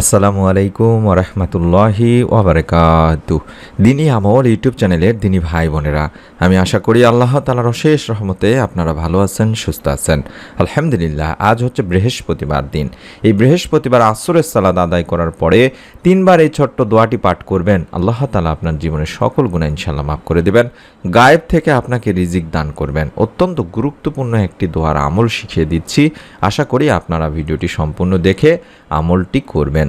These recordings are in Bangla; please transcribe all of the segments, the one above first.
আসসালামু আলাইকুম ওরহমতুল্লাহি ওবরাকাতু দিনী আমল ইউটিউব চ্যানেলের দিনী ভাই বোনেরা, আমি আশা করি আল্লাহ তালার অশেষ রহমতে আপনারা ভালো আছেন, সুস্থ আছেন। আলহামদুলিল্লাহ, আজ হচ্ছে বৃহস্পতিবার দিন। এই বৃহস্পতিবার আসরের সালাদ আদায় করার পরে তিনবার এই ছোট্ট দোয়াটি পাঠ করবেন। আল্লাহ তালা আপনার জীবনের সকল গুণা ইনশাল্লাহ মাফ করে দেবেন। গায়েব থেকে আপনাকে রিজিক দান করবেন। অত্যন্ত গুরুত্বপূর্ণ একটি দোয়ার আমল শিখিয়ে দিচ্ছি। আশা করি আপনারা ভিডিওটি সম্পূর্ণ দেখে আমলটি করবেন।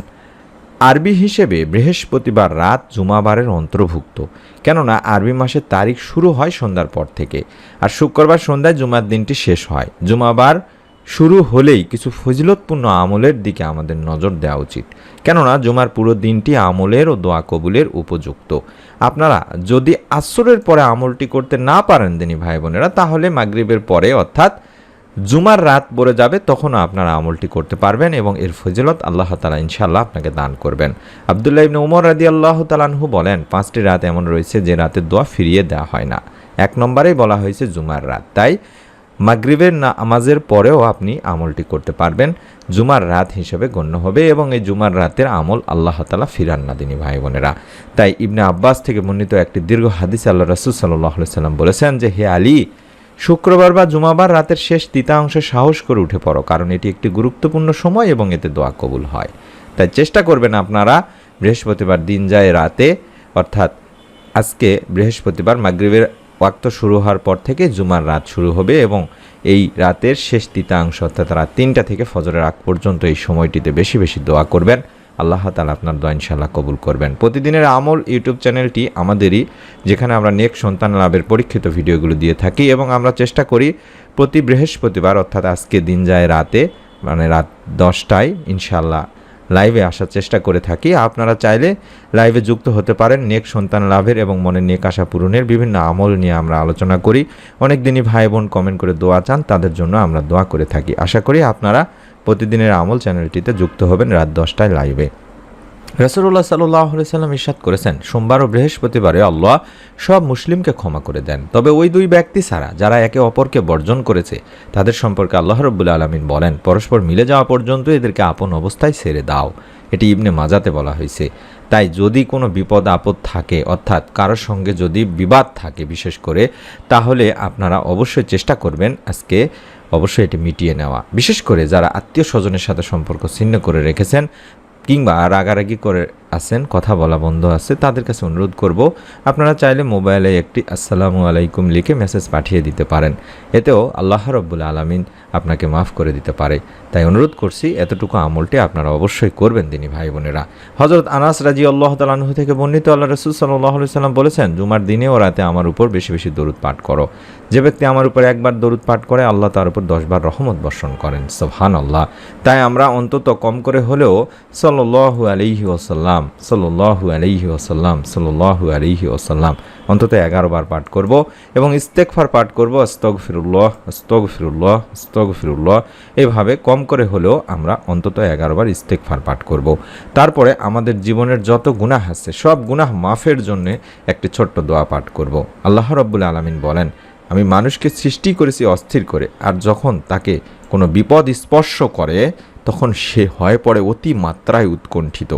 আরবি হিসেবে বৃহস্পতিবার রাত জুমাবারের অন্তর্ভুক্ত। কেননা আরবি মাসের তারিখ শুরু হয় সন্ধ্যার পর থেকে আর শুক্রবার সন্ধ্যায় জুমার দিনটি শেষ হয়। জুমাবার শুরু হলেই কিছু ফজিলতপূর্ণ আমলের দিকে আমাদের নজর দেওয়া উচিত। কেননা জুমার পুরো দিনটি আমলের ও দোয়া কবুলের উপযুক্ত। আপনারা যদি আসরের পরে আমলটি করতে না পারেন দিনী ভাই বোনেরা, তাহলে মাগরিবের পরে অর্থাৎ জুমার রাত পড়ে যাবে, তখনও আপনারা আমলটি করতে পারবেন এবং এর ফজিলত আল্লাহ তালা ইনশাল্লাহ আপনাকে দান করবেন। আবদুল্লাহ ইবনে উমর রাদি আল্লাহ তালানহু বলেন, পাঁচটি রাত এমন রয়েছে যে রাতে দোয়া ফিরিয়ে দেওয়া হয় না। এক নম্বরেই বলা হয়েছে জুমার রাত। তাই মাগরিবের নামাজের পরেও আপনি আমলটি করতে পারবেন। জুমার রাত হিসেবে গণ্য হবে এবং এই জুমার রাতের আমল আল্লাহ তালা ফিরান না দিনী ভাই বোনেরা। তাই ইবনে আব্বাস থেকে বর্ণিত একটি দীর্ঘ হাদিস আল্লাহ রসুল সাল্লাহ সাল্লাম বলেছেন যে, হে আলী শুক্রবার বা জুমাবার রাতের শেষ অংশে সাহস করে উঠে পড়ো, কারণ এটি একটি গুরুত্বপূর্ণ সময় এবং এতে দোয়া কবুল হয়। তাই চেষ্টা করবেন আপনারা বৃহস্পতিবার দিন যায় রাতে, অর্থাৎ আজকে বৃহস্পতিবার মাগরিবের ওয়াক্ত শুরু হওয়ার পর থেকে জুমার রাত শুরু হবে এবং এই রাতের শেষ তৃতীয়াংশ অর্থাৎ রাত তিনটা থেকে ফজরের আগ পর্যন্ত এই সময়টিতে বেশি বেশি দোয়া করবেন। আল্লাহ তালা আপনার দোয়া ইনশাল্লাহ কবুল করবেন। প্রতিদিনের আমল ইউটিউব চ্যানেলটি আমাদেরই, যেখানে আমরা নেক সন্তান লাভের পরীক্ষিত ভিডিওগুলো দিয়ে থাকি এবং আমরা চেষ্টা করি প্রতি বৃহস্পতিবার, অর্থাৎ আজকে দিন যায় রাতে মানে রাত দশটায় ইনশাল্লাহ লাইভে আসার চেষ্টা করে থাকি। আপনারা চাইলে লাইভে যুক্ত হতে পারেন নেক সন্তান লাভের এবং মনের নেক আশা পূরণের বিভিন্ন আমল নিয়ে আমরা আলোচনা করি। অনেক দিনই ভাই বোন কমেন্ট করে দোয়া চান, তাদের জন্য আমরা দোয়া করে থাকি। আশা করি আপনারা প্রতিদিনের আমল চ্যানেলটিতে যুক্ত হবেন রাত দশটায় লাইভে। রসুল্লাহ সাল্লাহ সাল্লাম ইরশাদ করেছেন, সোমবার ও বৃহস্পতিবারে আল্লাহ সব মুসলিমকে ক্ষমা করে দেন। তবে ওই দুই ব্যক্তি ছাড়া যারা একে অপরকে বর্জন করেছে, তাদের সম্পর্কে আল্লাহ রব্বুল আলমিন বলেন, পরস্পর মিলে যাওয়া পর্যন্ত এদেরকে আপন অবস্থায় ছেড়ে দাও। এটি ইবনে মাজাতে বলা হয়েছে। তাই যদি কোনো বিপদ আপদ থাকে, অর্থাৎ কারোর সঙ্গে যদি বিবাদ থাকে বিশেষ করে, তাহলে আপনারা অবশ্যই চেষ্টা করবেন আজকে অবশ্যই এটি মিটিয়ে নেওয়া। বিশেষ করে যারা আত্মীয় স্বজনের সাথে সম্পর্ক ছিন্ন করে রেখেছেন কিংবা রাগারাগি করে আছেন, কথা বলা বন্ধ আছে, তাদের কাছে অনুরোধ করব, আপনারা চাইলে মোবাইলে একটি আসসালামু আলাইকুম লিখে মেসেজ পাঠিয়ে দিতে পারেন। এতেও আল্লাহ রব্বুল আলমিন আপনাকে মাফ করে দিতে পারে। তাই অনুরোধ করছি, এতটুকু আমলটি আপনারা অবশ্যই করবেন তিনি ভাই বোনেরা। হজরত আনাস রাজি আল্লাহ তালাহু থেকে বর্ণিত আল্লাহ রসুল সাল্লাহ সাল্লাম বলেছেন, জুমার দিনে ও রাতে আমার উপর বেশি বেশি দরুদ পাঠ করো। যে ব্যক্তি আমার উপর একবার দরুদ পাঠ করে, আল্লাহ তার উপর দশবার রহমত বর্ষণ করেন। সোহান আল্লাহ তাই আমরা অন্তত কম করে হলেও সাল্লু আলিহি ওসাল্লাম সাল্লু আলিহি ওসাল্লাম সাল্লু আলিহি ওসাল্লাম অন্তত এগারো বার পাঠ করব এবং ইস্তেকফার পাঠ করব আস্তক ফিরুল্লাহ আস্তক ফিরুল্লাহ আস্তক ফিরুল্লাহ এভাবে কম করে হলেও আমরা অন্তত এগারো বার ইস্তেকফার পাঠ করব। তারপরে আমাদের জীবনের যত গুনাহ আছে, সব গুনাহ মাফের জন্যে একটি ছোট্ট দোয়া পাঠ করব। আল্লাহ রব্বুল আলমিন বলেন, আমি মানুষকে সৃষ্টি করেছি অস্থির করে, আর যখন তাকে কোনো বিপদ স্পর্শ করে, তখন সে হয়ে পড়ে অতি মাত্রায় উৎকণ্ঠিত।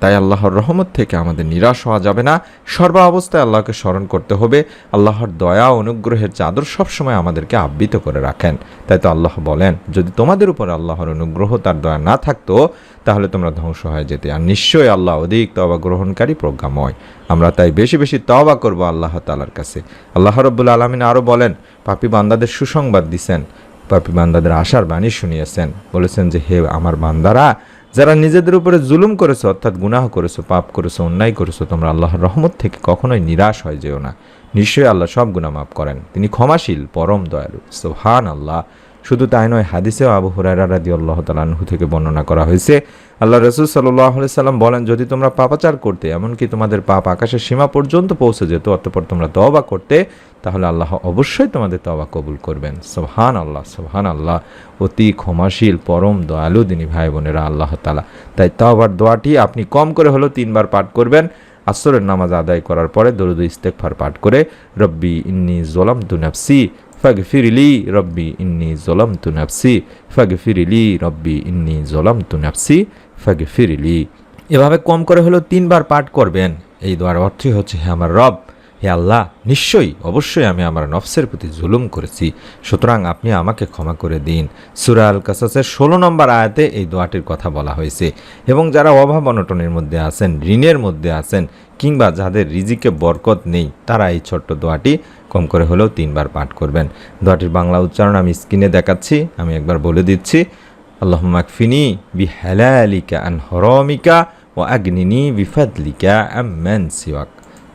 তাই আল্লাহর রহমত থেকে আমাদের নিরাশ হওয়া যাবে না। সর্ব অবস্থায় আল্লাহকে স্মরণ করতে হবে। আল্লাহর দয়া অনুগ্রহের চাদর সবসময় আমাদেরকে আবৃত করে রাখেন। তাই তো আল্লাহ বলেন, যদি তোমাদের উপর আল্লাহর অনুগ্রহ তার দয়া না থাকতো, তাহলে তোমরা ধ্বংস হয়ে যেতে। আর নিশ্চয়ই আল্লাহ অধিক তবা গ্রহণকারী, প্রজ্ঞাময়। আমরা তাই বেশি বেশি তবা করব আল্লাহ তালার কাছে। আল্লাহ রব্বুল আলমিন আরও বলেন, পাপি বান্দাদের সুসংবাদ দিছেন, পাপি বান্দাদের আশার বাণী শুনিয়েছেন। বলেছেন যে, হে আমার বান্দারা যারা নিজেদের উপরে জুলুম করেছ, অর্থাৎ গুনাহ করেছ, পাপ করেছ, অন্যায় করেছ, তোমরা আল্লাহর রহমত থেকে কখনোই নিরাশ হয়ে যেও না। নিশ্চয়ই আল্লাহ সব গুণা মাফ করেন। তিনি ক্ষমাশীল, পরম দয়ালু। সোহান আল্লাহ শুধু তাই নয়, হাদিসেও আবু হুরাইরা রাদি আল্লাহ তালাহু থেকে বর্ণনা করা হয়েছে। আল্লাহ রসুল সাল্লাহ সাল্লাম বলেন, যদি তোমরা পাপাচার করতে, এমনকি তোমাদের পাপ আকাশের সীমা পর্যন্ত পৌঁছে যেত, অতপর তোমরা তবা করতে, তাহলে আল্লাহ অবশ্যই তোমাদের তবা কবুল করবেন। সোহান আল্লাহ সোহান আল্লাহ অতি ক্ষমাশীল, পরম দয়ালু দিনী ভাই বোনেরা আল্লাহ তালা তাই তবার দোয়াটি আপনি কম করে হলেও তিনবার পাঠ করবেন। আসরের নামাজ আদায় করার পরে দরুদ ইস্তেকফার পাঠ করে, রব্বি ইন্নি জোলাম তুনাফসি ফাগফিরলি রব্বি ইন্নি জলাম তু নাফসি ফাগফিরলি রব্বি ইন্নি জলাম তু নাফসি ফাগে ফিরিলি এভাবে কম করে হলেও তিনবার পাঠ করবেন। এই দোয়ার অর্থই হচ্ছে, হে আমার রব হে আল্লাহ, নিশ্চয়ই, অবশ্যই আমি আমার নফসের প্রতি জুলুম করেছি। সুতরাং আপনি আমাকে ক্ষমা করে দিন। সুরা আল কাসাসের ষোলো নম্বর আয়াতে এই দোয়াটির কথা বলা হয়েছে। এবং যারা অভাব অনটনের মধ্যে আছেন, ঋণের মধ্যে আছেন, কিংবা যাদের রিজিকে বরকত নেই, তারা এই ছোট্ট দোয়াটি কম করে হলেও তিনবার পাঠ করবেন। দোয়াটির বাংলা উচ্চারণ আমি স্ক্রিনে দেখাচ্ছি, আমি একবার বলে দিচ্ছি। আল্লাহ মাকফিনি বি হালালিকা আন হরমিকা ও আগ্নিনি বিফাদলিকা আম্মান সিওয়াক।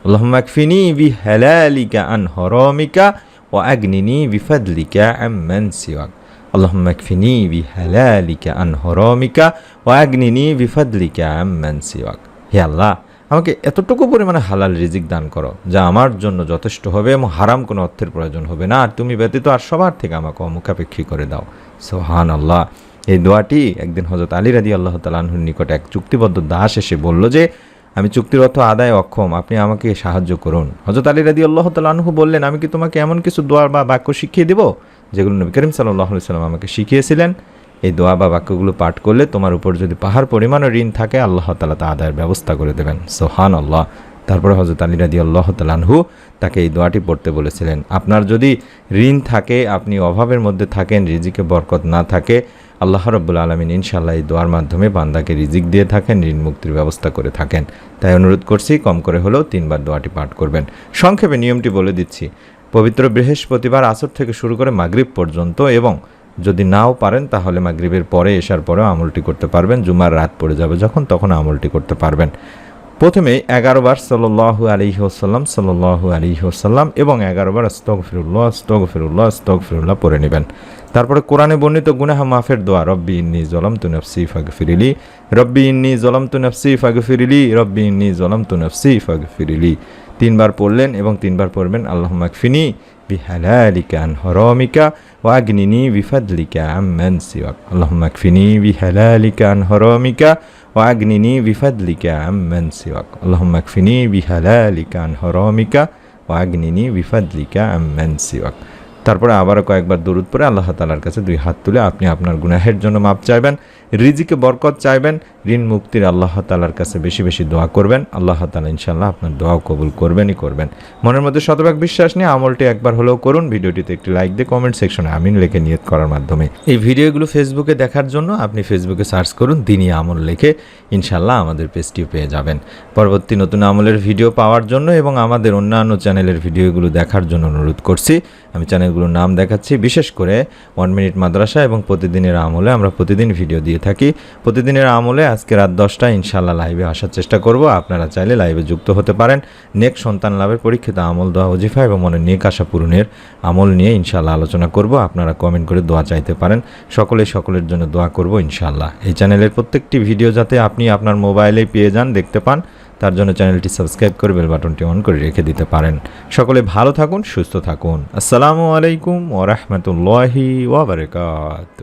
আল্লাহমাকফিনি বি হেলালিকা আন হরমিকা ও আগ্নিনি বিফাদলিকা আম্মান সিওয়াক আল্লাহমাকফিনি বি হেলালিকা আন হরমিকা ও আগ্নিনি বিফাদলিকা আম্মান সিওয়াক হে আল্লাহ, আমাকে এতটুকু পরিমাণে হালাল রিজিক দান করো যা আমার জন্য যথেষ্ট হবে এবং হারাম কোনো অর্থের প্রয়োজন হবে না। আর তুমি ব্যতীত আর সবার থেকে আমাকে অমুখাপেক্ষী করে দাও। সোহান আল্লাহ এই দোয়াটি একদিন হজরত আলী রাজি আল্লাহ তালাহুর নিকট এক চুক্তিবদ্ধ দাস এসে বলল যে আমি চুক্তির অর্থ আদায় অক্ষম, আপনি আমাকে সাহায্য করুন। হজরত আলী রাদি আল্লাহ তালাহু বললেন, আমি কি তোমাকে এমন কিছু দোয়া বা বাক্য শিখিয়ে দেবো? যেগুলো নবী করিম সাল্লাহ সাল্লাম আমাকে শিখিয়েছিলেন। এই দোয়া বা বাক্যগুলো পাঠ করলে তোমার উপর যদি পাহাড় পরিমাণও ঋণ থাকে, আল্লাহ তালা তা আদায়ের ব্যবস্থা করে দেবেন। সোহান আল্লাহ তারপরে হজরত আলী রাদি আল্লাহ তালানহু তাকে এই দোয়াটি পড়তে বলেছিলেন, আপনার যদি ঋণ থাকে, আপনি অভাবের মধ্যে থাকেন, রিজিকে বরকত না থাকে আল্লাহ রব্বুল আলমিন ইনশাল্লাহ এই দোয়ার মাধ্যমে বান্দাকে রিজিক দিয়ে থাকেন, ঋণ মুক্তির ব্যবস্থা করে থাকেন। তাই অনুরোধ করছি, কম করে হলেও তিনবার দোয়াটি পাঠ করবেন। সংক্ষেপে নিয়মটি বলে দিচ্ছি। পবিত্র বৃহস্পতিবার আসর থেকে শুরু করে মাগরীব পর্যন্ত এবং যদি নাও পারেন তাহলে মাগরীবের পরে এসার পরেও আমলটি করতে পারবেন। জুমার রাত পড়ে যাবে যখন, তখন আমলটি করতে পারবেন। প্রথমে এগারো বার সাল্লু আলী ওসাল্লাম সাল্লু আলী ওসাল্লাম এবং এগারো বার স্তক ফিরুল্লাহ স্তক ফিরুল্লাহ স্তক ফিরুল্লাহ পড়ে নেবেন। তারপরে কোরআনে বর্ণিত গুনাহা মাফের দোয়া, রব্বি ইন্নি জলম তু নফসি ফাগ ফিরিলি রব্বি ইন্নি জলম তু নফসি ফাগ ফিরিলি রব্বি ইন্নি জলম তু নফসি ফাগ ফিরিলি তিনবার পড়লেন এবং তিনবার পড়বেন আল্লাহ মাকফিনি বিহালালিকা আন হরমিকা ওয়াগনিনি বিফাদলিকা আম্মান সিওয়াক আল্লাহ মাকফিনি বিহালালিকা আন হরমিকা ওয়াগনিনি বিফাদলিকা আম্মান সিওয়াক আল্লাহ মাকফিনি বিহালালিকা আন হরমিকা ওয়াগনিনি বিফাদলিকা আম্মান সিওয়াক তারপরে আবারও কয়েকবার দরুদ পরে আল্লাহ তালার কাছে দুই হাত তুলে আপনি আপনার গুনাহের জন্য মাপ চাইবেন, রিজিকে বরকত চাইবেন ঋণ মুক্তির আল্লাহ তালার কাছে বেশি বেশি দোয়া করবেন। আল্লাহ তালা ইনশাল্লাহ আপনার দোয়াও কবুল করবেনই করবেন। মনের মধ্যে শতভাগ বিশ্বাস নিয়ে আমলটি একবার হলেও করুন। ভিডিওটিতে একটি লাইক দিয়ে কমেন্ট সেকশনে আমিন লেখে নিয়ত করার মাধ্যমে। এই ভিডিওগুলো ফেসবুকে দেখার জন্য আপনি ফেসবুকে সার্চ করুন দিনই আমল লেখে ইনশাল্লাহ আমাদের পেজটিও পেয়ে যাবেন। পরবর্তী নতুন আমলের ভিডিও পাওয়ার জন্য এবং আমাদের অন্যান্য চ্যানেলের ভিডিওগুলো দেখার জন্য অনুরোধ করছি। আমি চ্যানেলগুলোর নাম দেখাচ্ছি। বিশেষ করে ওয়ান মিনিট মাদ্রাসা এবং প্রতিদিনের আমলে আমরা প্রতিদিন ভিডিও দিয়ে থাকি। প্রতিদিনের আমলে আজকে রাত দশটায় ইনশাল্লাহ লাইভে আসার চেষ্টা করব। আপনারা চাইলে লাইভে যুক্ত হতে পারেন। নেক সন্তান লাভের পরীক্ষিত আমল দোয়া ওজিফা এবং মনের নেক আশা পূরণের আমল নিয়ে ইনশাল্লাহ আলোচনা করব। আপনারা কমেন্ট করে দোয়া চাইতে পারেন। সকলে সকলের জন্য দোয়া করব ইনশাল্লাহ এই চ্যানেলের প্রত্যেকটি ভিডিও যাতে আপনি আপনার মোবাইলে পেয়ে যান, দেখতে পান, তার জন্য চ্যানেলটি সাবস্ক্রাইব করে বেল বাটনটি অন করে রেখে দিতে পারেন। সকলে ভালো থাকুন, সুস্থ থাকুন। আসসালামু আলাইকুম ওরহমতুল্লাহি ওবরকাত